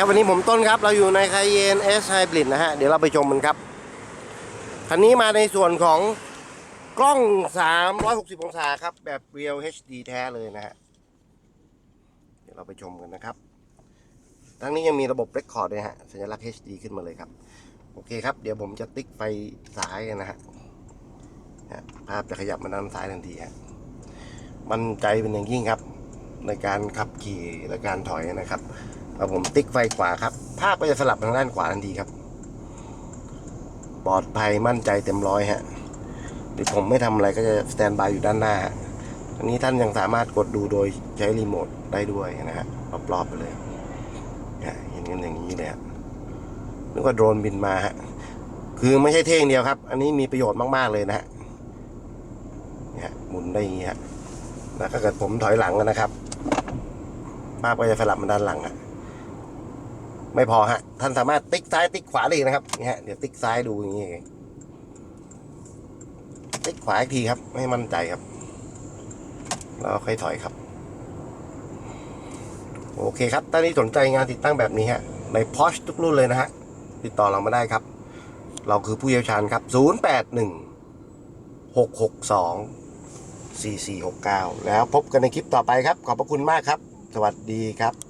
ครับวันนี้ผมต้นครับ เราอยู่ในคาเยน S Hybrid นะฮะ เดี๋ยวเราไปชมมันครับ คันนี้มาในส่วนของกล้อง 360 องศาครับ แบบ Real HD แท้เลยนะฮะ เดี๋ยวเราไปชมกันนะครับ ทั้งนี้ยังมีระบบ Record ด้วยฮะ สัญลักษณ์ HD ขึ้นมาเลยครับ โอเคครับ เดี๋ยวผมจะติ๊กไฟซ้ายนะฮะ ภาพจะขยับมาด้านซ้ายทันทีฮะ มันใจเป็นอย่างยิ่งครับ ในการขับขี่และการถอยนะครับเอาผมติ๊กไฟขวาครับ ภาพก็จะสลับทางด้านขวาทันทีครับ ปลอดภัยมั่นใจเต็มร้อยฮะหรือผมไม่ทำอะไรก็จะสแตนบายอยู่ด้านหน้า อันนี้ท่านยังสามารถกดดูโดยใช้รีโมทได้ด้วยนะฮะรอบๆไปเลยเห็นกันอย่างนี้เลยฮะนึกว่าโดรนบินมาฮะคือไม่ใช่เท่งเดียวครับ อันนี้มีประโยชน์มากๆเลยนะฮะหมุนได้อย่างนี้ฮะแล้วถ้าเกิดผมถอยหลังนะครับ ภาพก็จะสลับมาด้านหลังอะไม่พอฮะ ท่านสามารถติ๊กซ้ายติ๊กขวาได้นะครับนี่ฮะเดี๋ยวติ๊กซ้ายดูอย่างนี้ติ๊กขวาอีกทีครับให้มั่นใจครับแล้วค่อยถอยครับ โอเคครับตอนนี้สนใจงานติดตั้งแบบนี้ฮะในพอชทุกรุ่นเลยนะฮะติดต่อเรามาได้ครับ เราคือผู้เชี่ยวชาญครับ 081 662 4469 แล้วพบกันในคลิปต่อไปครับ ขอบพระคุณมากครับ สวัสดีครับ